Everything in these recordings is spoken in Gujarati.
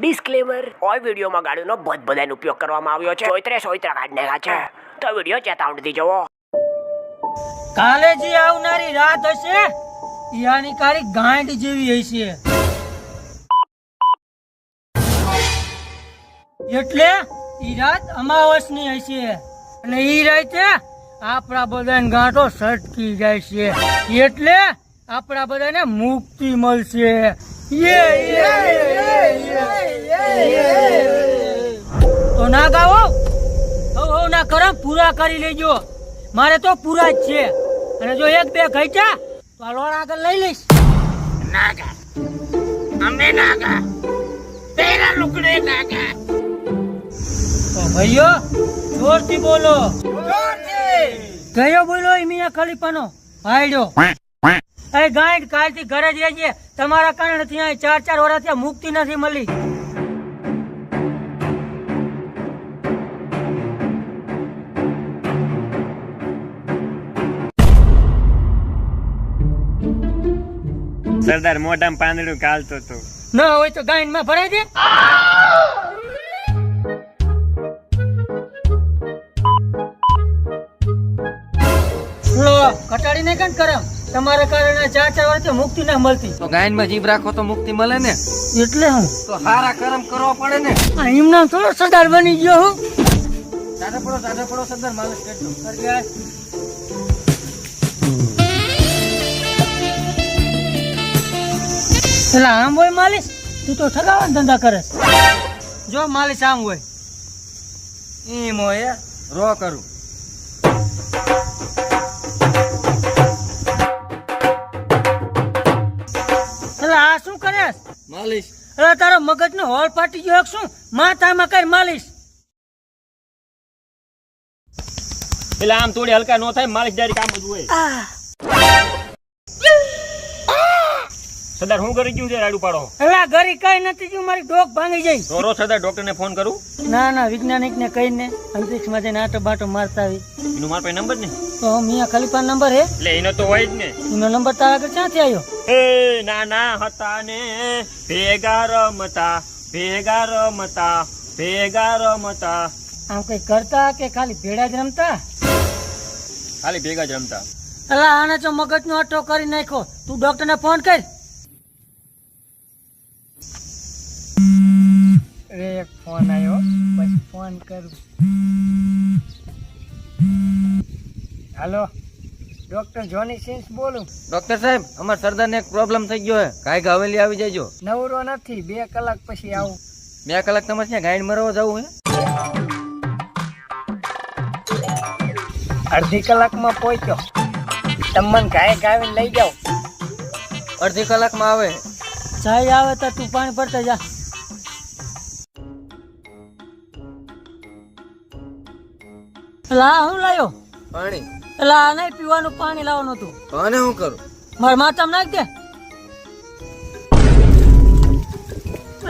ડિસ્ક્લેમર આ વિડીયોમાં ગાડીનો બધાનો ઉપયોગ કરવામાં આવ્યો છે? સોયત્રે સોયત્રા કાઢ નાખ્યા છે. તો વીડિયો ચેતાવણીથી જુઓ. કાલે જે આવનારી રાત હશે યાની કારી ગાંઠ જેવી હશે. એટલે ઈ રાત અમાવસની હશે. અને ઈ રાતે આપણા બધાને ગાંઠો સટકી જાય છે. એટલે આપણા બધાને મુક્તિ મળશે. તો ના ગાવો હવ હવ ના કરમ પૂરા કરી લેજો. મારે તો પૂરા જ છે. અને જો એક બે ઘટ્યા તો આ લોણ આગળ લઈ લઈશ. નાગા અમે નાગા તેરા લુકડે નાગા. તો ભાઈઓ જોરથી બોલો. ગયો બોલો એ મિયા ખલીફાનો. ભાઈડો એ ગાંઠ કાલથી ઘરે જ રહેજે. તમારા કારણે ત્યાં ચાર ચાર વર્ષથી મુક્તિ નથી મળી. સરદાર મોઢામાં પાંદડું કાલતો તો ના હોય તો ગાંઠમાં ભરાઈ દે. લો કટાડી ને કણ કરમ તમારા કારણે ચાર ચાર વર્ષે મુક્તિ ના મળતી. તો ગાયનમાં જીભ રાખો તો મુક્તિ મળે ને? એટલે હું? તો સારા કર્મ કરવો પડે ને? આ એમના થોડો સરદાર બની ગયો હું. સાડા પડો સાડા પડો સરદાર માલિશ કરજો. પેલા આમ હોય માલિશ? તું તો ઠગાવા ધંધા કરે જો માલિશ આમ હોય. એમ હોય રો કરું. આ શું કરે? માલિશ. અરે તારો મગજ નો હોલ ફાટી ગયો શું? માથામાં કઈ માલિશ? એટલે આમ થોડી હલકા નો થાય માલિશ ડાયરી કામ જ હોય. સદાર હું કરી ગયું છે રાડુ પાડો? એટલે આ ઘરે કઈ નથી જો મારી ડોક ભાંગી જાય તો રો સરદાર ડોક્ટર ને ફોન કરું? ના ના વૈજ્ઞાનિક ને કહીને અંતરિક્ષમાં જઈને આટો બાટો મારતા આવી. એનું મારા પાસે નંબર ને તો મિયા ખલીફા નંબર હે? એટલે એનો તો હોય જ ને. એનો નંબર તારા આગળ ક્યાંથી આવ્યો એ નાના હતા ને ભેગા રમતા ભેગા રમતા ભેગા રમતા. આમ કઈ કરતા કે ખાલી ભેડા જ રમતા? ખાલી ભેગા જ રમતા. અલા આને જો મગજ નો અટો કરી નાખ્યો તું ડોક્ટર ને ફોન કર. અરે ફોન આવ્યો પછી ફોન કરું. હાલો. ડોક્ટર જોની સિન્સ બોલું. ડોક્ટર સાહેબ અમાર સરદાર ને એક પ્રોબ્લેમ થઈ ગયો હે. કાંઈક હવેલી આવી જજો. નવરો નથી બે કલાક પછી આવું. બે કલાક તમારે ત્યાં ગાઈડ મરવા જવું હે? અડધી કલાકમાં પહોંચ્યો. તમને ગાય ગાવીને લઈ જાઓ. અડધી કલાકમાં આવે. ચાય આવે તો તું પાણી ભરતા જા. લા હું લાયો? પાણી. એટલે આને પીવાનું પાણી લાવવાનું હતું. આને શું કરું? મારા માથામાં નાખ દે.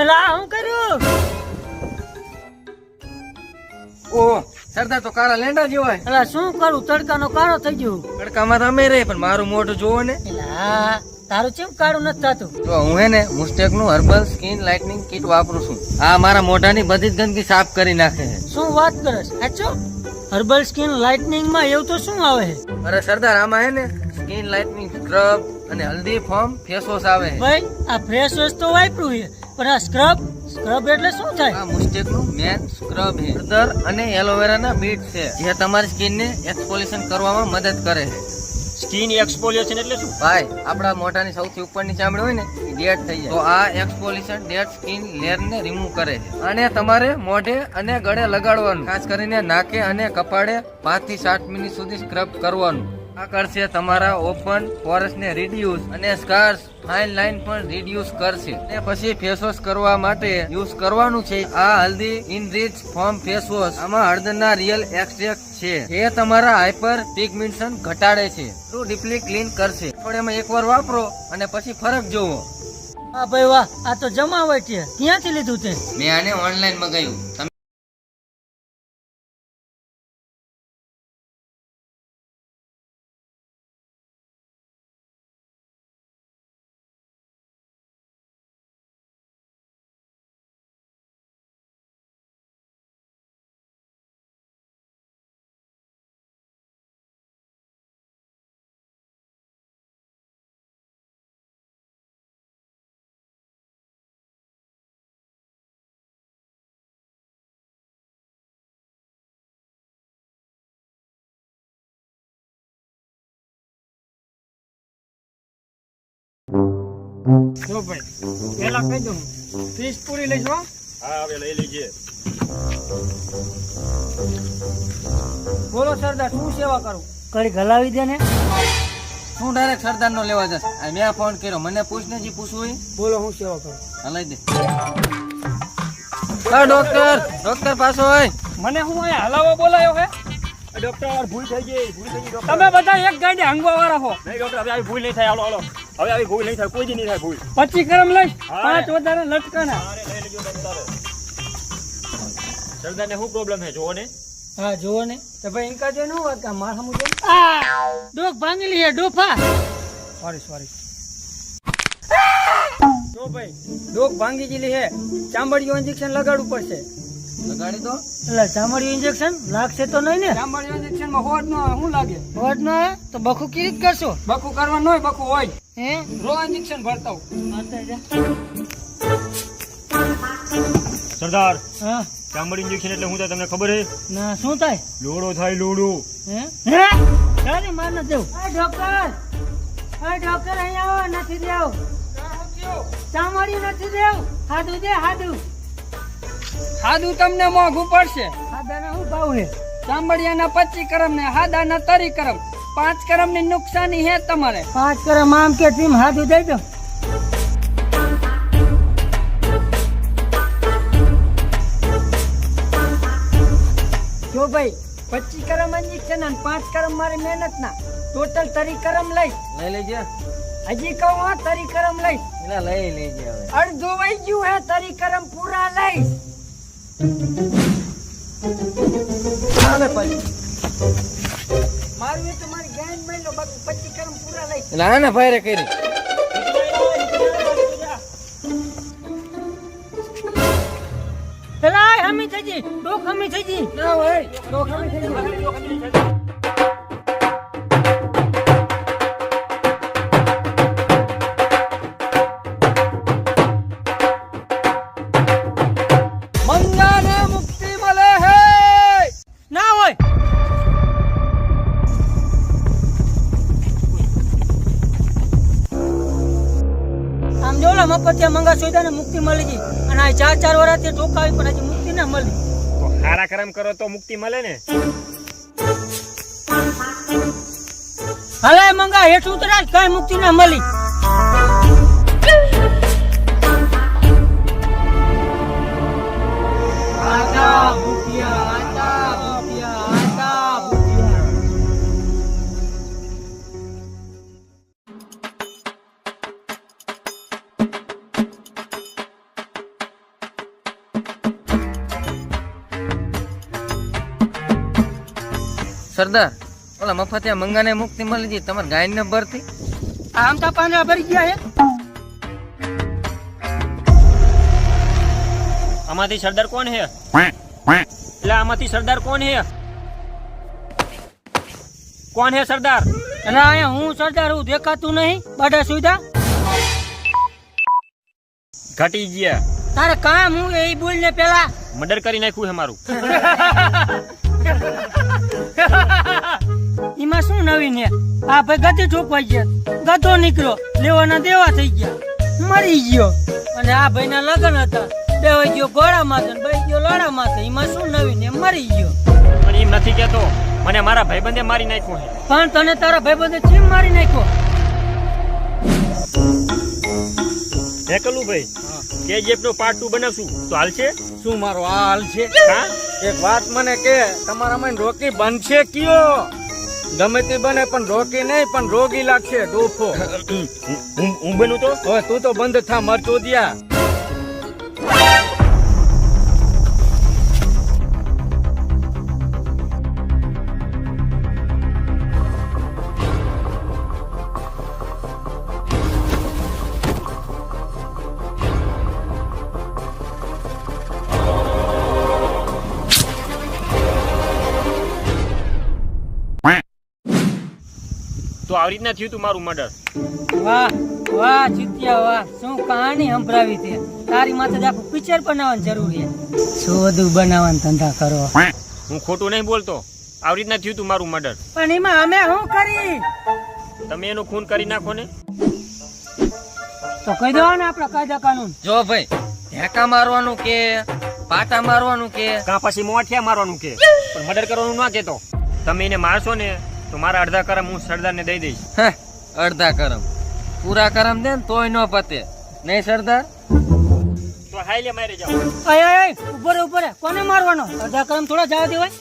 એટલે હું કર્યું? ઓહો સરદાર તો કારા લેંડા જેવાય એટલે શું કરું? તડકાનો કાળો થઈ ગયો. તડકામાં તો અમે રહે પણ મારું મોઢું જોવો ને. લા તારું ચેમ કાળું નથી થતું? તો હું હે ને મુસ્ટેકનું હર્બલ સ્કિન લાઇટનિંગ કીટ વાપરું છું. આ મારા મોઢાની બધી જ ગંદકી સાફ કરી નાખે છે. શું વાત કરે છે? સાચો? હર્બલ સ્કિન લાઇટનિંગમાં એવું તો શું આવે? છે અરે સરદાર આમાં હે ને સ્કિન લાઇટનિંગ સ્ક્રબ અને હલ્દી ફોર્મ ફેસ વોશ આવે. છે ભાઈ આ ફેસ વોશ તો વાપર્યું છે પણ આ સ્ક્રબ સ્ક્રબ એટલે શું થાય? આ મુસ્ટેકનું મેન સ્ક્રબ છે. હળદર અને એલોવેરા ના બીટ છે જે તમારી સ્કિન ને એક્સપોલ્યુશન કરવામાં મદદ કરે છે. સ્કિન એક્સપોલિયેશન એટલે શું? ભાઈ, આપણા મોઢાની સૌથી ઉપરની ચામડી હોય ને ડેડ થઈ જાય. તો આ એક્સપોલ્યુશન ડેડ સ્કિન લેયર ને રિમૂવ કરે છે. અને તમારે મોઢે અને ગળે લગાડવાનું. ખાસ કરીને નાકે અને કપાળે પાંચથી સાત મિનિટ સુધી સ્ક્રબ કરવાનું. આ કરશે તમારા ઓપન પોરસ ને રિડ્યુસ અને સ્કાર્સ ફાઇન લાઇન પણ રિડ્યુસ કરશે. અને પછી ફેસ વોશ કરવા માટે યુઝ કરવાનું છે આ haldi enrich form face wash આમાં હળદરના રિયલ એક્સટ્રેક્ટ છે. એ તમારા હાઇપર પિગમેન્ટેશન ઘટાડે છે. તો ડીપલી ક્લીન કરશે. અઠવાડિયામાં એકવાર વાપરો અને પછી ફરક જોવો. આ ભાઈ વાહ આ તો જમાવટ છે. ક્યાંથી લીધું તે? મેં આને ઓનલાઈન મગાવ્યું. જો ભાઈ પેલા કહી દઉં ત્રીસ પૂરી લઈશ હો. હા હવે લઈ લેજે. બોલો સરદાર શું સેવા કરું? કરી ગલાવી દે ને. હું ડાયરેક્ટ સરદાર નો લેવા જશ. મેં ફોન કર્યો. મને પૂછ ને જે પૂછવું હોય. બોલો હું સેવા કરું? હલાઈ દે. ડોક્ટર ડોક્ટર પાછો હોય. મને હું અહીંયા હલાવો બોલાયો હે? ડોક્ટર ભૂલ થઈ ગઈ ભૂલ થઈ ગઈ તમે બધા એક ગાડી હંગવા વાળા હો. નહીં ડોક્ટર હવે આવી ભૂલ નહીં થાય હાલો હાલો. હવે આવી ભૂલ નહીં થાય કોઈ દી નહીં થાય ભૂલ. પચીસ ગ્રામ લઈશ પાંચ વધારે લટકાના. અરે લઈ લેજો ડોક્ટર સરદારને શું પ્રોબ્લેમ છે જોવો ને. હા જુઓ ને. તો ભાઈ ઇનકા જે નું વાત કે મારા મુજબ ડોક ભાંગલી હે ડોફા. સોરી સોરી જો ભાઈ ડોક ભાંગી ગયેલી હે. ચામડીયું ઇન્જેક્શન લગાડવું પડશે. લગાડી દો. એટલે ચામડીયું ઇન્જેક્શન લાગશે તો નહીં ને? ચામડીયું ઇન્જેક્શનમાં હોડ નો શું લાગે? હોડ નો આવે તો બખુ કેવી રીતે કરશો? બખુ કરવાનું હોય બખુ હોય. હે? રો ઇન્જેક્શન ભરતા સરદાર હા? ચામડી ઇન્જેક્શન એટલે હું થાય તમને ખબર છે ના શું થાય? લોડો થાય લોડો. હે? હે? તારી માર ન દેવું? એ ડોક્ટર એ ડોક્ટર અહીંયા આવો નથી દેવ. ચામડી નથી દેવ. હાદુ દે હાદુ હાદું તમને મોંઘું પડશે હાદાના શું ભાવ છે ચામડિયાના પચી કરમ ને હાદાના તરી કરમ. પાંચ કરમની નુકસાની હે તમારે. પાંચ કરમ આમ કે ટીમ હાદું દઈ દો જો ભાઈ પચી કરમ ઇન્જેક્શન અને પાંચ કરમ મારી મહેનત ના ટોટલ તરી કરમ લઈ લઈ લેજે. હજી કહું હા તરી કરમ લઈ લઈ લેજે હવે. અડધું વહી ગયું હે તરી કરમ પૂરા લઈશ. ચાલે ના ભાઈ રે કરી. હમી થઈ જી ડોક હમી થઈ જી ના હોય ડોક હમી થઈ ગયું. મફતિયા મંગા સોયદા ને મુક્તિ મળી ગઈ. અને આ ચાર ચાર વર્ષથી ઠોકાવી પણ હજી મુક્તિ ના મળી. તો હારા કરમ કરો તો મુક્તિ મળે ને? હલાય મંગા હેઠ ઉતરા કઈ મુક્તિ ના મળી. સરદાર. ઓલા મફતિયા મંગાને મુક્તિ મળી ગઈ તમારે ગાય ને ભરતી? આમ તો પાંદડા ભરી ગયા હે. આમાંથી સરદાર કોણ હે? એટલે આમાંથી સરદાર કોણ હે? કોણ હે સરદાર? અને અહીંયા હું સરદાર હું દેખાતું નહીં બાડા સુવિધા ઘટી ગયા. તારે કામ હું એ બોલ ને પેલા. મર્ડર કરી નાખ્યું હે મારું. એમાં શું નવીન છે? આ ભાઈ ગધે ઠોકવાઈ ગયા. ગધો નીકળ્યો. લેવાના દેવા થઈ ગયા. મરી ગયો. અને આ ભાઈ ના લગ્ન હતા. બે વાઈ ગયો ઘોડા માથે ભાઈ ગયો લોડા માથે એમાં શું નવીન છે? મરી ગયો. પણ એમ નથી કેતો મને મારા ભાઈબંધે મારી નાખ્યો છે. પણ તને તારા ભાઈ બધે ચીમ મારી નાખ્યો? હે કલુભાઈ કેજીએફ નો પાર્ટ 2 બનાવશું. તો હાલશે શું મારો આ હાલ છે? હા? એક વાત મને કે તમારામાં રોકી બનશે કયો ગમે તે બને પણ રોકી નહીં પણ રોગી લાગશે ડોફો હું બનું તો તું તો બંધ થા મરચો દિયા આવી રીતના થયું તું મારું મર્ડર? વાહ વાહ જીત્યા વાહ. શું કહાની સંભળાવી તે તારી માથે જ આખું પિક્ચર બનાવવાની જરૂર છે. શું બધું બનાવવાના ધંધા કરો? હું ખોટું નહીં બોલતો. આવી રીતના થયું તું મારું મર્ડર. પણ એમાં અમે શું કરી? તમે એનું ખૂન કરી નાખો ને. તો કહી દો ને આપણા કાયદા કાનૂન. જો ભાઈ ઢેકા મારવાનું કે પાટા મારવાનું કે? કાં પછી મોઠિયા મારવાનું કે? પણ મર્ડર કરવાનું ના કેતો તમે એને મારશો ને તો મારા અડધા કરમ હું સરદારને દઈ દઈશ. હે, અડધા કરમ. પૂરા કરમ દે ને તોય ન પતે. નહીં સરદાર? તો હાઈ લે મારી જાવ અય અય ઉપર ઊભો રે ઊભો રે કોને મારવાનો? અડધા કરમ થોડા જવા દેવાય?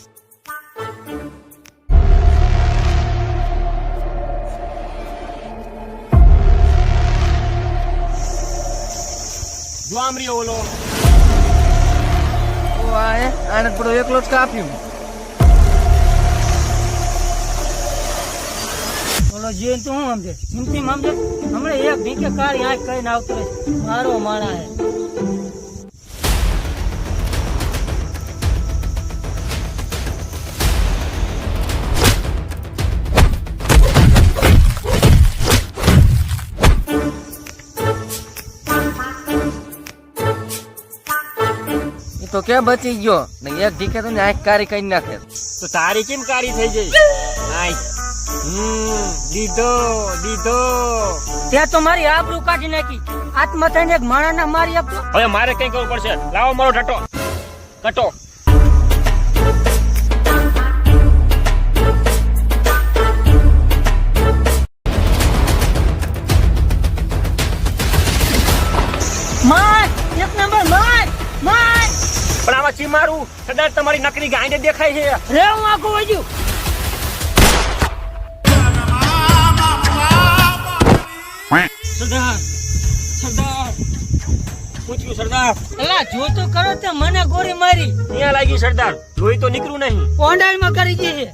જો આમરી ઓલો. ઓ આને થોડો એકલો જ કાપ્યું. જીવન તું શું સમજે? ચિંતી સમજે? હમણાં એક ભીકે કાળી આંખ કરીને આવતો રહે. મારો માણા હે. એ તો કે બચી ગયો? ને એક ઢીકે તો ને આંખ કારી કરી નાખે. તો તારી કેમ કારી થઈ ગઈ? આય. હમ દીધો દીધો. ત્યાં તો મારી આબરૂ કાઢી નાખી. આત્મા થઈને એક માણાના મારી આપતો હવે મારે કઈ કરવું પડશે? લાવો મારો ટટો કટો માર! એક નંબર માર! માર! પણ આમાં ચી મારું સરદાર તમારી નકલી ગાંડે દેખાય છે. રે હું આખું વજ્યું. સરદાર સરદાર. પૂછ્યું સરદાર. એલા જોતો કરો તે મને ગોરી મારી. અહીંયા લાગી સરદાર. લોહી તો નહીં. કોંડાળમાં કરી ગઈ છે.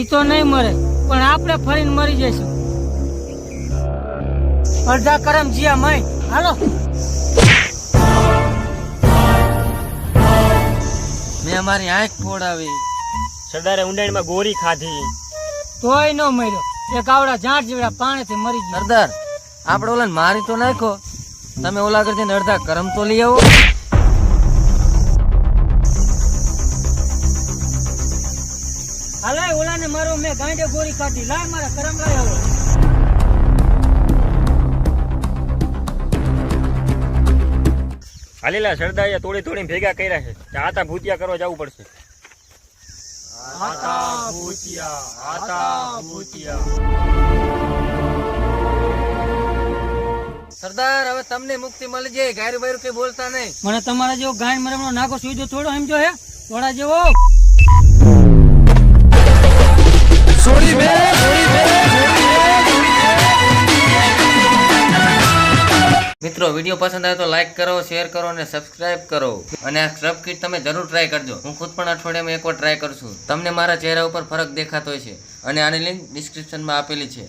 ઈ તો નહીં મરે પણ આપણે ફરીને મરી જઈશું. અડધા કરમ જીયા મય. હાલો. મારી આંખ ફોડાવી. સરદારે ઊંડાણમાં ગોરી ખાધી. તોય ન મર્યો. એ કાવડા જાટ જેવડા પાણીથી મરી ગયો. સરદાર આપણે ઓલા મારી તો નાખો. તમે ઓલા કરતી અડધા કરમ તો લઈ આવો. હાલાય ઓલાને મારો મેં ગાંડે ગોરી ખાધી. લાય મારા કરમ લાય હવે. હાલેલા સરદારે તોડી તોડીને ભેગા કર્યા છે. આતા ભૂતિયા કરવા જવું પડશે. આતા ભૂતિયા આતા ભૂતિયા સરદાર હવે તમને મુક્તિ મળી જાય. ગાયરું બાયરું કઈ બોલતા નહીં. મને તમારા જેવો ગાય મરમનો નાખો સુઈજો થોડો સમજો હે. થોડા જેવો. મિત્રો, વીડિયો પસંદ આવે તો લાઈક કરો શેર કરો અને સબસ્ક્રાઇબ કરો. અને આ સ્ક્રબ કીટ તમે જરૂર ટ્રાય કરજો. હું ખુદ પણ અઠવાડિયામાં એકવાર ટ્રાય કરશું તમને મારા ચહેરા ઉપર ફરક દેખાતો છે. અને આની લિંક ડિસ્ક્રિપ્શનમાં આપેલી છે.